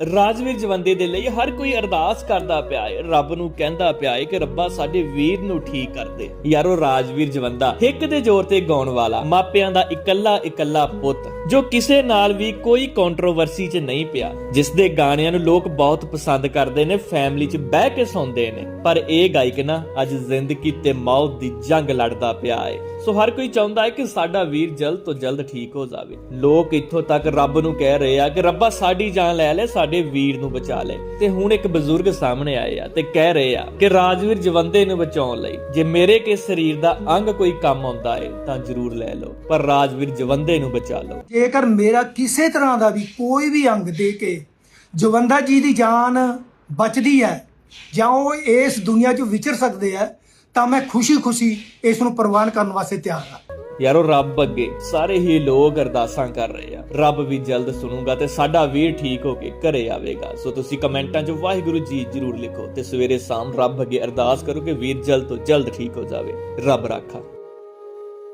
ਰਾਜਵੀਰ ਜਵੰਦੇ ਦੇ ਲਈ ਹਰ ਕੋਈ ਅਰਦਾਸ ਕਰਦਾ ਪਿਆ ਹੈ ਰੱਬ ਨੂੰ ਕਹਿੰਦਾ ਪਿਆ ਹੈ ਕਿ ਰੱਬਾ ਸਾਡੇ ਵੀਰ ਨੂੰ ਠੀਕ ਕਰ ਦੇ। ਯਾਰੋ, ਰਾਜਵੀਰ ਜਵੰਦਾ, ਹਿੱਕ ਦੇ ਜ਼ੋਰ ਤੇ ਗਾਉਣ ਵਾਲਾ, ਮਾਪਿਆਂ ਦਾ ਇਕੱਲਾ ਇਕੱਲਾ ਪੁੱਤ, ਜੋ ਕਿਸੇ ਨਾਲ ਵੀ ਕੋਈ ਕੰਟਰੋਵਰਸੀ 'ਚ ਨਹੀਂ ਪਿਆ ਜਿਸ ਦੇ ਗਾਣਿਆਂ ਨੂੰ ਲੋਕ ਬਹੁਤ ਪਸੰਦ ਕਰਦੇ ਨੇ ਫੈਮਿਲੀ 'ਚ ਬਹਿ ਕੇ ਸੁਣਦੇ ਨੇ। ਪਰ ਇਹ ਗਾਇਕ ਨਾ, ਅੱਜ ਜ਼ਿੰਦਗੀ ਤੇ ਮੌਤ ਦੀ ਜੰਗ ਲੜਦਾ ਪਿਆ ਹੈ ਸੋ ਹਰ ਕੋਈ ਚਾਹੁੰਦਾ ਹੈ ਕਿ ਸਾਡਾ ਵੀਰ ਜਲਦ ਤੋਂ ਜਲਦ ਠੀਕ ਹੋ ਜਾਵੇ। ਲੋਕ ਇੱਥੋਂ ਤੱਕ ਰੱਬ ਨੂੰ ਕਹਿ ਰਹੇ ਆ ਕਿ ਰੱਬਾ ਸਾਡੀ ਜਾਨ ਲੈ ਲੈ ਸਾਡੇ ਵੀਰ ਨੂੰ ਬਚਾ ਲੈ ਤੇ ਹੁਣ ਇੱਕ ਬਜ਼ੁਰਗ ਸਾਹਮਣੇ ਆਏ ਆ ਤੇ ਕਹਿ ਰਹੇ ਆ ਕਿ ਰਾਜਵੀਰ ਜਵੰਦੇ ਨੂੰ ਬਚਾਉਣ ਲਈ ਜੇ ਮੇਰੇ ਕੇ ਸਰੀਰ ਦਾ ਅੰਗ ਕੋਈ ਕੰਮ ਆਉਂਦਾ ਹੈ ਤਾਂ ਜ਼ਰੂਰ ਲੈ ਲਓ, ਪਰ ਰਾਜਵੀਰ ਜਵੰਦੇ ਨੂੰ ਬਚਾ ਲਓ। ਜੇਕਰ ਮੇਰਾ ਕਿਸੇ ਤਰ੍ਹਾਂ ਦਾ ਵੀ ਕੋਈ ਵੀ ਅੰਗ ਦੇ ਕੇ ਜਵੰਦਾ ਜੀ ਦੀ ਜਾਨ ਬਚਦੀ ਹੈ, ਜਾਂ ਉਹ ਇਸ ਦੁਨੀਆ 'ਚ ਵਿਚਰ ਸਕਦੇ ਆ ਤਾਂ ਮੈਂ ਖੁਸ਼ੀ-ਖੁਸ਼ੀ ਇਸ ਨੂੰ ਪ੍ਰਵਾਨ ਕਰਨ ਵਾਸਤੇ ਤਿਆਰ ਹਾਂ। ਯਾਰੋ, ਰੱਬ ਅੱਗੇ। ਸਾਰੇ ਹੀ ਲੋਕ ਅਰਦਾਸਾਂ ਕਰ ਰਹੇ ਆ। ਰੱਬ ਵੀ ਜਲਦ ਸੁਣੂਗਾ ਤੇ ਸਾਡਾ ਵੀਰ ਠੀਕ ਹੋ ਕੇ ਘਰੇ ਆਵੇਗਾ। ਸੋ ਤੁਸੀਂ ਕਮੈਂਟਾਂ 'ਚ ਵਾਹਿਗੁਰੂ ਜੀ ਜਰੂਰ ਲਿਖੋ ਤੇ ਸਵੇਰੇ ਸ਼ਾਮ ਰੱਬ ਅੱਗੇ ਅਰਦਾਸ ਕਰੋ ਕਿ ਵੀਰ ਜਲਦ ਤੋਂ ਜਲਦ ਠੀਕ ਹੋ ਜਾਵੇ। ਰੱਬ ਰਾਖਾ।